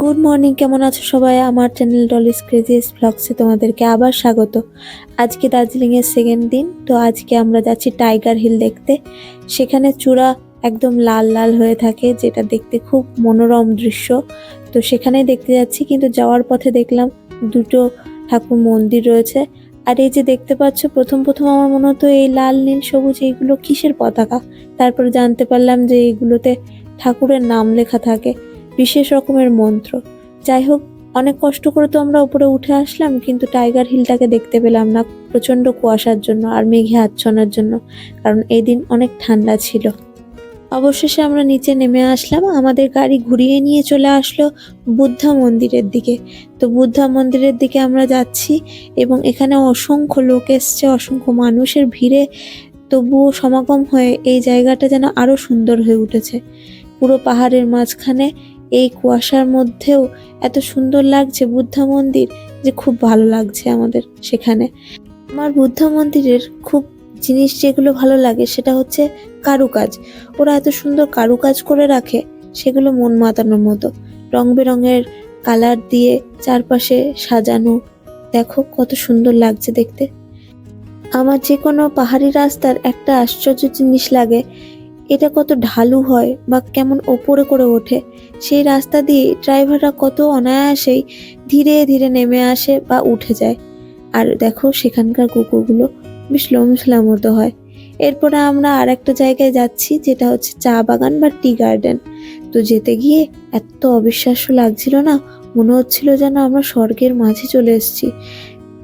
Good morning কেমন আছো সবাই? আমার চ্যানেল ডলিস ক্রেজিয়াস ব্লগসে তোমাদেরকে আবার স্বাগত। আজকে দার্জিলিংয়ের সেকেন্ড দিন, তো আজকে আমরা যাচ্ছি টাইগার হিল দেখতে। সেখানে চূড়া একদম লাল লাল হয়ে থাকে, যেটা দেখতে খুব মনোরম দৃশ্য। তো সেখানেই দেখতে যাচ্ছি, কিন্তু যাওয়ার পথে দেখলাম দুটো ঠাকুর মন্দির রয়েছে। আর এই যে দেখতে পাচ্ছ, প্রথম প্রথম আমার মনে হতো এই লাল, নীল, সবুজ, এইগুলো কিসের পতাকা? তারপরে জানতে পারলাম যে এইগুলোতে ঠাকুরের নাম লেখা থাকে। বিশেষ রকমের মন্ত্র। যাই হোক অনেক কষ্ট করে তো আমরা উপরে উঠে আসলাম, কিন্তু টাইগার হিলটাকে দেখতে পেলাম না প্রচণ্ড কুয়াশার জন্য আর মেঘে আচ্ছন্নের জন্য, কারণ এই দিন অনেক ঠান্ডা ছিল। অবশেষে আমরা নিচে নেমে আসলাম, আমাদের গাড়ি ঘুরিয়ে নিয়ে চলে আসলো বুদ্ধা মন্দিরের দিকে। তো বুদ্ধা মন্দিরের দিকে আমরা যাচ্ছি এবং এখানে অসংখ্য লোক এসছে, অসংখ্য মানুষের ভিড়ে। তবুও সমাগম হয়ে এই জায়গাটা যেন আরও সুন্দর হয়ে উঠেছে। পুরো পাহাড়ের মাঝখানে এই কুয়াশার মধ্যেও এত সুন্দর লাগছে বুদ্ধা মন্দির যে খুব ভালো লাগছে আমাদের সেখানে। আমার বুদ্ধা মন্দিরের খুব জিনিস যেগুলো ভালো লাগে সেটা হচ্ছে কারুকাজ। ওরা এত সুন্দর কারুকাজ করে রাখে সেগুলো মন মাতানোর মতো। রং বেরঙের কালার দিয়ে চারপাশে সাজানো। দেখো কত সুন্দর লাগছে দেখতে। আমার যে কোনো পাহাড়ি রাস্তার একটা আশ্চর্য জিনিস লাগে এটা কত ঢালু হয় বা কেমন ওপরে করে ওঠে। সেই রাস্তা দিয়ে ড্রাইভাররা কত অনায়াসেই ধীরে ধীরে নেমে আসে বা উঠে যায়। আর দেখো সেখানকার কুকুরগুলো বেশ লোমশলা মতো হয়। এরপরে আমরা আর একটা জায়গায় যাচ্ছি, যেটা হচ্ছে চা বাগান বা টি গার্ডেন। তো যেতে গিয়ে এত অবিশ্বাস্য লাগছিল না, মনে হচ্ছিল যেন আমরা স্বর্গের মাঝে চলে এসেছি।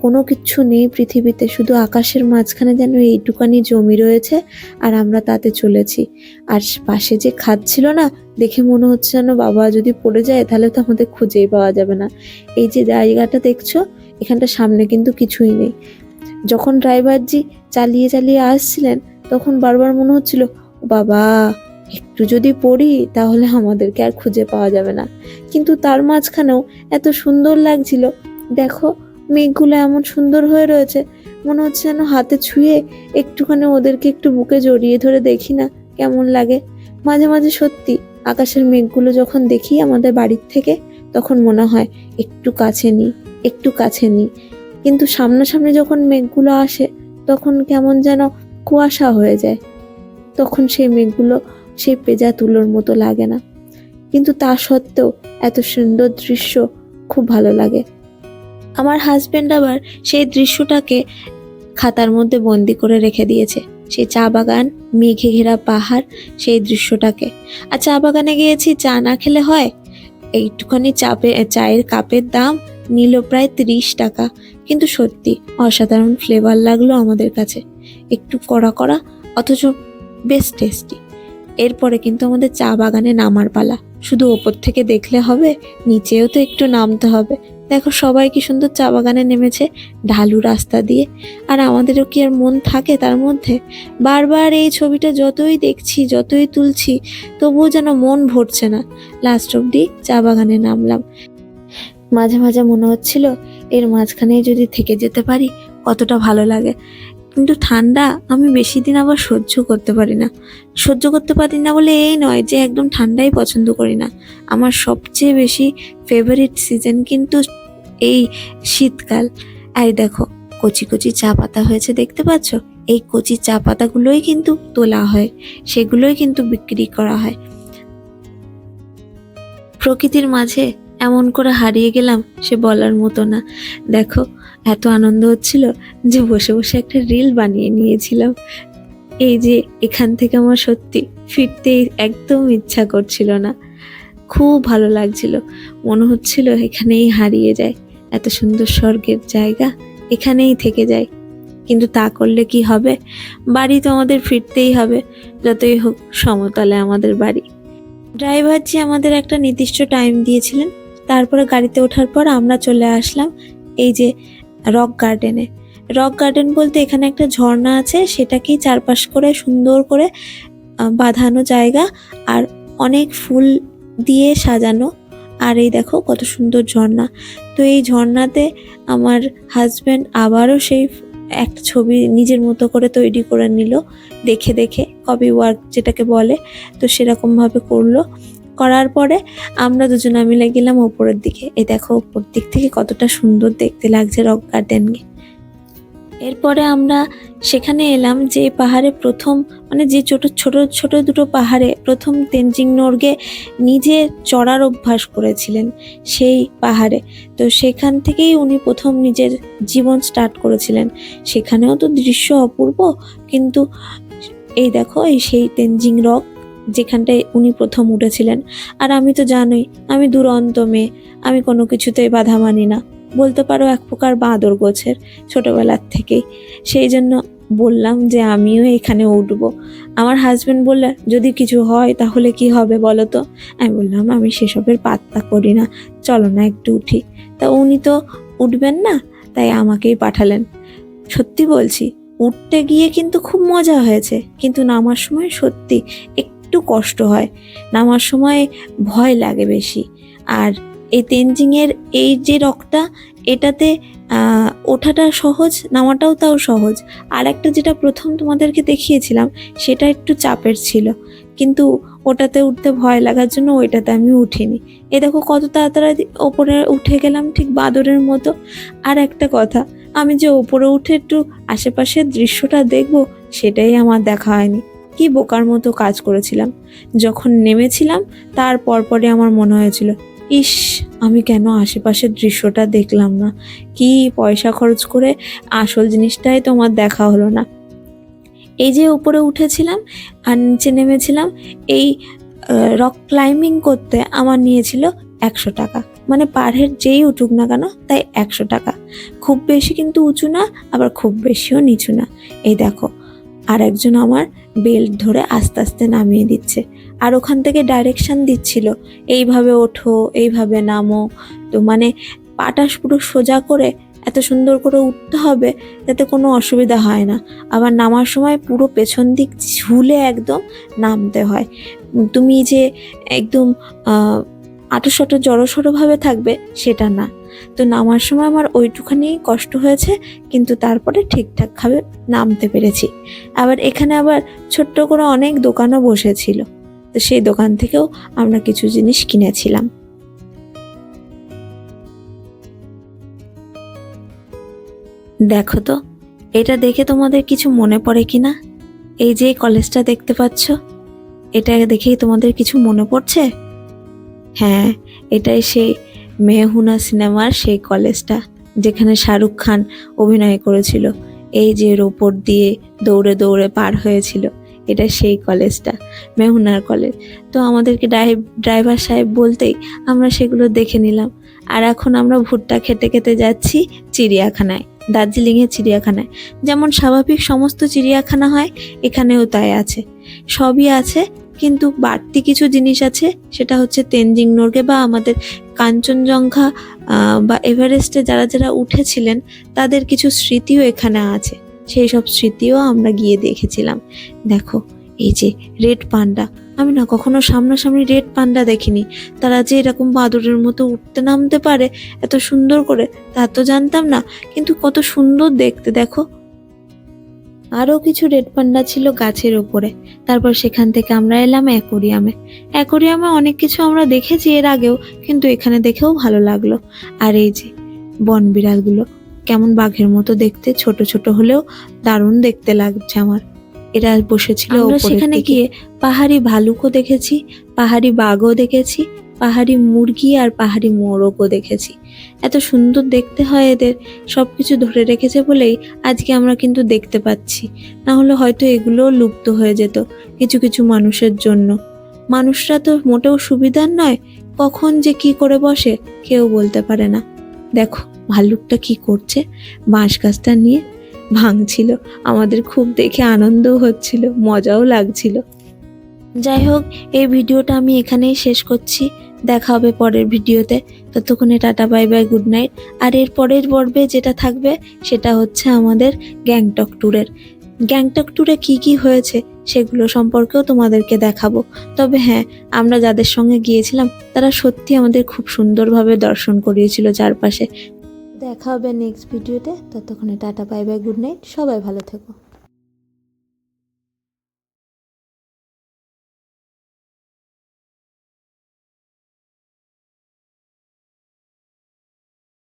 কোনো কিচ্ছু নেই পৃথিবীতে, শুধু আকাশের মাঝখানে যেন এইটুকানি জমি রয়েছে আর আমরা তাতে চলেছি। আর পাশে যে খাদ ছিল না, দেখে মনে হচ্ছে যেন বাবা যদি পড়ে যায়, তাহলে তো আমাদের খুঁজেই পাওয়া যাবে না। এই যে জায়গাটা দেখছ, এখানটা সামনে কিন্তু কিছুই নেই। যখন ড্রাইভারজি চালিয়ে চালিয়ে আসছিলেন, তখন বারবার মনে হচ্ছিল বাবা, একটু যদি পড়ি, তাহলে আমাদেরকে আর খুঁজে পাওয়া যাবে না। কিন্তু তার মাঝখানেও এত সুন্দর লাগছিল। দেখো মেঘগুলো এমন সুন্দর হয়ে রয়েছে, মনে হচ্ছে যেন হাতে ছুঁয়ে একটুখানি ওদেরকে একটু বুকে জড়িয়ে ধরে দেখি না কেমন লাগে। মাঝে মাঝে সত্যি, আকাশের মেঘগুলো যখন দেখি আমাদের বাড়ির থেকে, তখন মনে হয় একটু কাছে নিই একটু কাছে নিই কিন্তু সামনাসামনি যখন মেঘগুলো আসে, তখন কেমন যেন কুয়াশা হয়ে যায়। তখন সেই মেঘগুলো সেই পেজা তুলোর মতো লাগে না। কিন্তু তা সত্ত্বেও এত সুন্দর দৃশ্য খুব ভালো লাগে। আমার হাজব্যান্ড আবার সেই দৃশ্যটাকে খাতার মধ্যে বন্দি করে রেখে দিয়েছে। সেই চা বাগান, মেঘে ঘেরা পাহাড়, সেই দৃশ্যটাকে। আর চা বাগানে গিয়েছি, চা না খেলে হয়? এইটুখানি চাপে, চায়ের কাপের দাম নিল প্রায় তিরিশ টাকা। কিন্তু সত্যি, অসাধারণ ফ্লেভার লাগল আমাদের কাছে। একটু কড়া কড়া, অথচ বেশ টেস্টি এরপরে কিন্তু আমাদের চা বাগানে নামার পালা। শুধু ওপর থেকে দেখলে হবে, নিচেও তো একটু নামতে হবে। দেখো সবাই কি সুন্দর চা বাগানে নেমেছে ঢালু রাস্তা দিয়ে। আর আমাদেরও কি আর মন থাকে তার মধ্যে? বারবার এই ছবিটা যতই দেখছি, যতই তুলছি, তবুও যেন মন ভরছে না। লাস্ট অব্দি চা বাগানে নামলাম। মাঝে মাঝে মনে হচ্ছিল, এর মাঝখানে যদি থেকে যেতে পারি, কতটা ভালো লাগে। কিন্তু ঠান্ডা আমি বেশি দিন আবার সহ্য করতে পারি না। সহ্য করতে পারি না বলে এই নয় যে একদম ঠান্ডাই পছন্দ করি না। আমার সবচেয়ে বেশি ফেভারিট সিজন কিন্তু এই শীতকাল। আর দেখো, কচি কচি চা পাতা হয়েছে দেখতে পাচ্ছ? এই কচি চা পাতাগুলোই কিন্তু তোলা হয়, সেগুলোই কিন্তু বিক্রি করা হয়। প্রকৃতির মাঝে এমন করে হারিয়ে গেলাম সে বলার মতো না। দেখো, এত আনন্দ হচ্ছিল যে বসে বসে একটা রিল বানিয়ে নিয়েছিলাম। এই যে এখান থেকে আমার সত্যি ফিরতে একদম ইচ্ছা করছিল না। খুব ভালো লাগছিল। মনে হচ্ছিল এখানেই হারিয়ে যায়। এত সুন্দর স্বর্গের জায়গা এখানেই থেকে যায়। কিন্তু তা করলে কি হবে? বাড়ি তো আমাদের ফিরতেই হবে। যতই হোক, সমতলে আমাদের বাড়ি। ড্রাইভারজি আমাদের একটা নির্দিষ্ট টাইম দিয়েছিলেন তারপরে গাড়িতে ওঠার পর আমরা চলে আসলাম এই যে রক গার্ডেনে। রক গার্ডেন বলতে এখানে একটা ঝর্ণা আছে, সেটাকেই চারপাশ করে সুন্দর করে বাঁধানো জায়গা আর অনেক ফুল দিয়ে সাজানো। আর এই দেখো কত সুন্দর ঝর্ণা। তো এই ঝর্ণাতে আমার হাজব্যান্ড আবারও সেই একটা ছবি নিজের মতো করে তৈরি করে নিল, দেখে দেখে কপি ওয়ার্ক যেটাকে বলে। তো সেরকমভাবে করল। করার পরে আমরা দুজনে মিলে গেলাম ওপরের দিকে। এই দেখো ওপর দিক থেকে কতটা সুন্দর দেখতে লাগছে রক গার্ডেনকে। এরপরে আমরা সেখানে এলাম যে পাহাড়ে প্রথম মানে যে ছোট ছোট ছোট দুটো পাহাড়ে প্রথম তেনজিং নোরগে নিজে চড়ার অভ্যাস করেছিলেন সেই পাহাড়ে। তো সেখান থেকেই উনি প্রথম নিজের জীবন স্টার্ট করেছিলেন। সেখানেও তো দৃশ্য অপূর্ব, কিন্তু এই দেখো, এই সেই তেনজিং রক যেখানটায় উনি প্রথম উঠেছিলেন। আর আমি তো জানোই, আমি দুরন্ত মেয়ে, আমি কোনো কিছুতেই বাধা মানি না। বলতে পারো এক প্রকার বাঁদর গোছের ছোটোবেলার থেকেই। সেই জন্য বললাম যে আমিও এখানে উঠব। আমার হাজব্যান্ড বললে যদি কিছু হয় তাহলে কি হবে বলো তো? আমি বললাম, আমি সেসবের পাত্তা করি না, চলো না একটু উঠি। তা উনি তো উঠবেন না, তাই আমাকেই পাঠালেন। সত্যি বলছি, উঠতে গিয়ে কিন্তু খুব মজা হয়েছে, কিন্তু নামার সময় সত্যি একটু কষ্ট হয়। নামার সময় ভয় লাগে বেশি। আর এই তেনজিংয়ের এই যে রকটা, এটাতে ওঠাটা সহজ, নামাটাও তাও সহজ। আর একটা যেটা প্রথম তোমাদেরকে দেখিয়েছিলাম, সেটা একটু চাপের ছিল। কিন্তু ওটাতে উঠতে ভয় লাগার জন্য ওইটাতে আমি উঠিনি। এ দেখো কত তাড়াতাড়ি ওপরে উঠে গেলাম ঠিক বাদরের মতো। আর একটা কথা, আমি যে ওপরে উঠে একটু আশেপাশের দৃশ্যটা দেখব, সেটাই আমার দেখা হয়নি। কি বোকার মতো কাজ করেছিলাম। যখন নেমেছিলাম, তার পরপরই আমার মনে হয়েছিল, ইস, আমি কেন আশেপাশের দৃশ্যটা দেখলাম না? কি পয়সা খরচ করে আসল জিনিসটাই তোমার দেখা হলো না? এই যে উপরে উঠেছিলাম আর নিচে নেমেছিলাম, এই রক ক্লাইম্বিং করতে আমার নিয়েছিল একশো টাকা। মানে হেড যেই উঠুক না কেন, তাই একশো টাকা। খুব বেশি কিন্তু উঁচু না, আবার খুব বেশিও নিচু না। এই দেখো আর একজন আমার বেল্ট ধরে আস্তে আস্তে নামিয়ে দিচ্ছে। আর ওখান থেকে ডাইরেকশান দিচ্ছিল, এইভাবে ওঠো, এইভাবে নামো। তো মানে পাটা পুরো সোজা করে এত সুন্দর করে উঠতে হবে যাতে কোনো অসুবিধা হয় না। আবার নামার সময় পুরো পেছন দিক ঝুলে একদম নামতে হয়। তুমি যে একদম আটোশটো জড়সড়োভাবে থাকবে, সেটা না। তো নামার সময় আমার ওইটুখানি কষ্ট হয়েছে, কিন্তু তারপরে ঠিকঠাকভাবে নামতে পেরেছি। আবার এখানে আবার ছোট্ট করে অনেক দোকানও বসেছিল। তো সেই দোকান থেকেও আমরা কিছু জিনিস কিনেছিলাম। দেখো তো, এটা দেখে তোমাদের কিছু মনে পড়ে কি না এই যে কলেজটা দেখতে পাচ্ছ, এটা দেখেই তোমাদের কিছু মনে পড়ছে? হ্যাঁ এটাই সেই মেহুনা সিনেমার সেই কলেজটা, যেখানে শাহরুখ খান অভিনয় করেছিল। এই যে ওপর দিয়ে দৌড়ে দৌড়ে পার হয়েছিল, এটা সেই কলেজটা মেহুনার কলেজ। তো আমাদেরকে ড্রাইভার সাহেব বলতেই আমরা সেগুলো দেখে নিলাম। আর এখন আমরা ভুট্টা খেতে খেতে যাচ্ছি চিড়িয়াখানায়, দার্জিলিংয়ের চিড়িয়াখানায়। যেমন স্বাভাবিক সমস্ত চিড়িয়াখানা হয়, এখানেও তাই আছে। সবই আছে কিন্তু বাড়তি কিছু জিনিস আছে, সেটা হচ্ছে তেনজিং নোরগে বা আমাদের কাঞ্চনজঙ্ঘা বা এভারেস্টে যারা যারা উঠেছিলেন, তাদের কিছু স্মৃতিও এখানে আছে। সেই সব স্মৃতিও আমরা গিয়ে দেখেছিলাম। দেখো, এই যে রেড পান্ডা, আমি না কখনো সামনাসামনি রেড পান্ডা দেখিনি। তারা যে এরকম বাদরের মতো উঠতে নামতে পারে, এত সুন্দর করে, তা তো জানতাম না। কিন্তু কত সুন্দর দেখতে, দেখো আরও কিছু রেড পান্ডা ছিল গাছের ওপরে। তারপর সেখান থেকে আমরা এলাম অ্যাকোরিয়ামে। অ্যাকোরিয়ামে অনেক কিছু আমরা দেখেছি এর আগেও কিন্তু এখানে দেখেও ভালো লাগল। আর এই যে বন বিড়ালগুলো কেমন বাঘের মতো দেখতে ছোট ছোট হলেও দারুণ দেখতে লাগছে আমার। এরা বসেছিল সেখানে গিয়ে পাহাড়ি ভালুকও দেখেছি পাহাড়ি বাঘও দেখেছি পাহাড়ি মুরগি আর পাহাড়ি মোরগও দেখেছি। এত সুন্দর দেখতে হয় এদের। সবকিছু ধরে রেখেছে বলেই আজকে আমরা কিন্তু দেখতে পাচ্ছি। না হলে হয়তো এগুলোও লুপ্ত হয়ে যেত কিছু কিছু মানুষের জন্য। মানুষরা তো মোটেও সুবিধার নয়, কখন যে কি করে বসে কেউ বলতে পারে না। দেখো, ভাল্লুকটা কি করছে? বাঁশ গাছটা নিয়ে ভাঙছিল। আমাদের খুব দেখে আনন্দও হচ্ছিল, মজাও লাগছিল। যাই হোক, এই ভিডিওটা আমি এখানেই শেষ করছি। দেখা হবে পরের ভিডিওতে। ততক্ষণে tata, bye bye, good night. আর এর পরের পর্বে যেটা থাকবে, সেটা হচ্ছে আমাদের গ্যাংটক ট্যুরের। গ্যাংটক ট্যুরে কি কি হয়েছে, সেগুলো সম্পর্কেও তোমাদেরকে দেখাবো। তবে হ্যাঁ আমরা যাদের সঙ্গে গিয়েছিলাম, তারা সত্যি আমাদের খুব সুন্দরভাবে দর্শন করিয়েছিল চারপাশে। দেখা হবে নেক্সট ভিডিওতে। ততক্ষণে tata, bye bye, good night. সবাই ভালো থেকো।